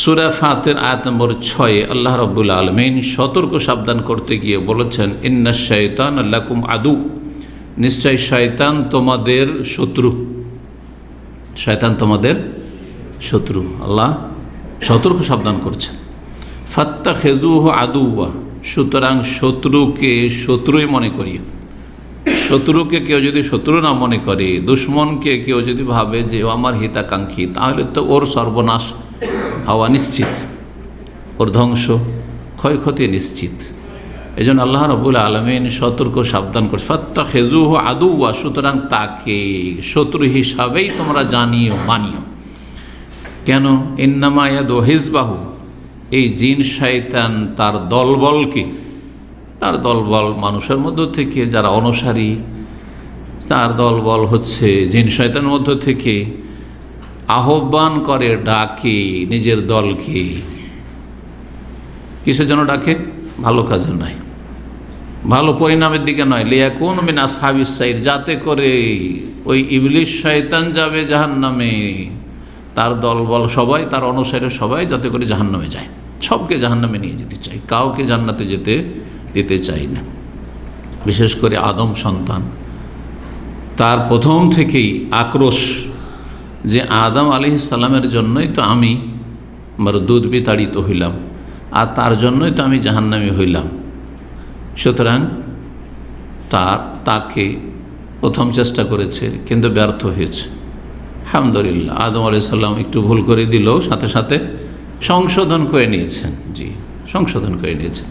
সুরা ফাতের আয়াত নম্বর ছয়ে, আল্লাহ রব্বুল আলমিন সতর্ক সাবধান করতে গিয়ে বলেছেন, ইন্না শয়তান আল্লাকুম আদু। নিশ্চয় শয়তান তোমাদের শত্রু। শয়তান তোমাদের শত্রু। আল্লাহ সতর্ক সাবধান করছেন। ফাত্তা খেজুহ আদুয়া সুতরাং শত্রুকে শত্রুই মনে করিও শত্রুকে কেউ যদি শত্রু না মনে করে, দুশ্মনকে কেউ যদি ভাবে যে আমার হিতাকাঙ্ক্ষী, তাহলে তো ওর সর্বনাশ। হওয়া নিশ্চিত, ওর ধ্বংস, ক্ষয়ক্ষতি নিশ্চিত। এই জন্য আল্লাহ রবুল আলমিন সতর্ক, সাবধান করছে। ফত্তা খেজুহ আদুয়া সুতরাং তাকে শত্রু হিসাবেই তোমরা জানিও, মানিও। কেন? ইন্নামায়াদ হিজবাহু, এই জিন শয়তান তার দলবলকে, তার দলবল মানুষের মধ্য থেকে, যারা অনুসারী, তার দলবল হচ্ছে জিন শয়তানের মধ্য থেকে আহ্বান করে, ডাকে, নিজের দলকে। কিসের জন্য ডাকে? ভালো কাজে নয়। ভালো পরিণামের দিকে নয়। লিয়া কোন মিনা সাবিস সাইড যাতে করে ওই ইবলিশ শয়তান যাবে জাহান নামে তার দলবল সবাই, তার অনুসারে সবাই যাতে করে জাহান নামে যায়। সবকে জাহান নামে নিয়ে যেতে চাই কাউকে জান্নাতে যেতে, দিতে চাই না। বিশেষ করে আদম সন্তান। তার প্রথম থেকেই আক্রোশ যে আদম আলি সালামের জন্যই তো আমি আমার দুধ বিতাড়িত হইলাম, আর তার জন্যই তো আমি জাহান্নামি হইলাম। সুতরাং তার, তাকে প্রথম চেষ্টা করেছে, কিন্তু ব্যর্থ হয়েছে। আলহামদুলিল্লাহ, আদম আলি সাল্লাম একটু ভুল করে দিলেও সাথে সাথে সংশোধন করে নিয়েছেন। জি, সংশোধন করে নিয়েছেন।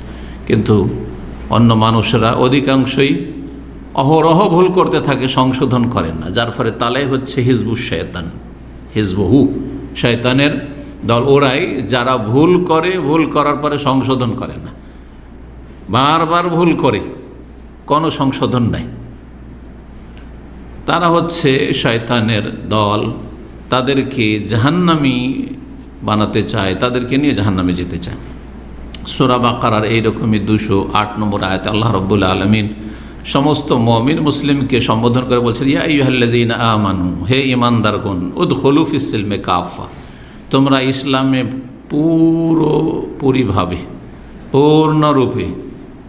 কিন্তু অন্য মানুষরা অধিকাংশই অহরহ ভুল করতে থাকে, সংশোধন করেন না। যার ফলে তালাই হচ্ছে হিজবু শয়তান। হিজবহু শয়তানের দল, ওরাই যারা ভুল করে, ভুল করার পরে সংশোধন করে না। বারবার ভুল করে, কোনো সংশোধন নাই। তারা হচ্ছে শয়তানের দল। তাদেরকে জাহান্নামি বানাতে চায়, তাদেরকে নিয়ে জাহান্নামে যেতে চায়। সোরা বাকারার এইরকমই দুশো আট নম্বর আয়ত, আল্লাহ রব্বুল আলমিন সমস্ত মমিন মুসলিমকে সম্বোধন করে বলছেন, ইয়া ইহাল্লাদিন আমানু, হে ইমানদারগণ উদ হলুফ ইসিলমে কাফা তোমরা ইসলামে পুরোপুরিভাবে পূর্ণরূপে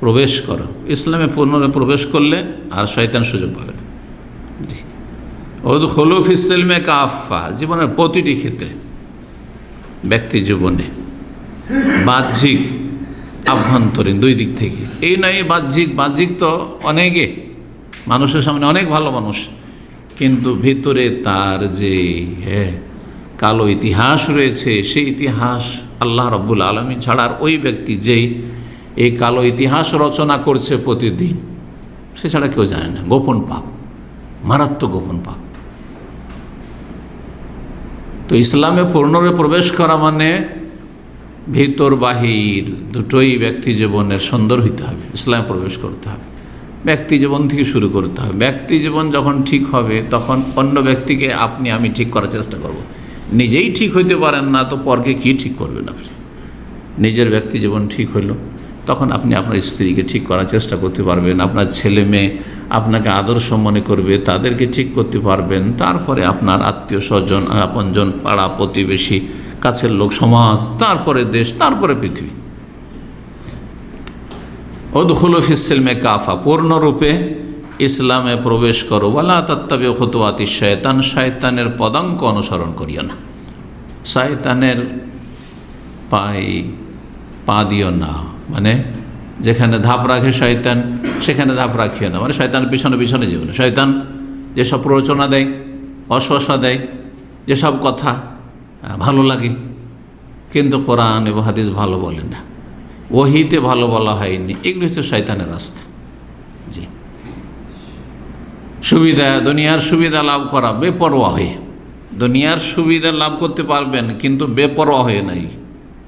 প্রবেশ করো। ইসলামে পূর্ণরূপে প্রবেশ করলে আর শয়তান সুযোগ পাবে ওদ হলুফ ইসলামে কাফা জীবনের প্রতিটি ক্ষেত্রে, ব্যক্তি জীবনে বাহ্যিক আভ্যন্তরীণ, দুই দিক থেকে। এই নয় বাহ্যিক বাহ্যিক তো অনেকে। মানুষের সামনে অনেক ভালো মানুষ। কিন্তু ভিতরে তার যে হ্যাঁ কালো ইতিহাস রয়েছে, সেই ইতিহাস আল্লাহ রব্বুল আলমী ছাড়ার ওই ব্যক্তি যেই এই কালো ইতিহাস রচনা করছে প্রতিদিন, সে ছাড়া কেউ জানে না। গোপন পাপ, মারাত্মক গোপন পাপ। তো ইসলামে পূর্ণরূপে প্রবেশ করা মানে ভিতর বাহির দুটোই ব্যক্তি জীবনের সুন্দর হইতে হবে, ইসলামে প্রবেশ করতে হবে। ব্যক্তি জীবন থেকে শুরু করতে হবে। ব্যক্তি জীবন যখন ঠিক হবে, তখন অন্য ব্যক্তিকে আপনি, আমি ঠিক করার চেষ্টা করব। নিজেই ঠিক হইতে পারেন না, তো পরকে কি ঠিক করবেন আপনি? নিজের ব্যক্তি জীবন ঠিক হইল। তখন আপনি আপনার স্ত্রীকে ঠিক করার চেষ্টা করতে পারবেন, আপনার ছেলে মেয়ে আপনাকে আদর্শ মনে করবে, তাদেরকে ঠিক করতে পারবেন, তারপরে আপনার আত্মীয় স্বজন, আপনজন, পাড়া প্রতিবেশী, কাছের লোক, সমাজ, তারপরে দেশ, তারপরে পৃথিবী। অদখুলফ ইসলমে কাফা, পূর্ণরূপে ইসলামে প্রবেশ করো। বলা তত্ত্বে হতুয়াতি শয়তান, শয়তানের পদাঙ্ক অনুসরণ করিও না। শয়তানের পাই পা দিও না। মানে যেখানে ধাপ রাখে শয়তান, সেখানে ধাপ রাখিও না। মানে শয়তানের পিছনে পিছনে যেও না শয়তান যেসব প্ররোচনা দেয়, অশ্বাসা দেয়, যেসব কথা ভালো লাগে, কিন্তু কোরআন এবং হাদিস ভালো বলে না। ওহিতে ভালো বলা হয়নি। এগুলি হচ্ছে শয়তানের রাস্তা। জি। সুবিধা, দুনিয়ার সুবিধা লাভ করা বেপরোয়া হয়ে। দুনিয়ার সুবিধা লাভ করতে পারবেন, কিন্তু বেপরোয়া হয়ে নাই,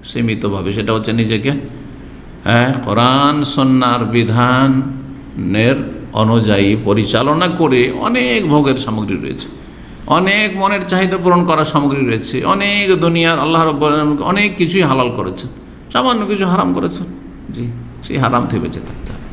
সীমিতভাবে। সেটা হচ্ছে নিজেকে হ্যাঁ কোরআন সন্ন্যার বিধানের অনুযায়ী পরিচালনা করে অনেক ভোগের সামগ্রী রয়েছে। অনেক মনের চাহিদা পূরণ করার সামগ্রী রয়েছে। অনেক দুনিয়ার আল্লাহ রব অনেক কিছুই হালাল করেছে সামান্য কিছু হারাম করেছে জি, সেই হারাম থেকে বেঁচে থাকতে হবে।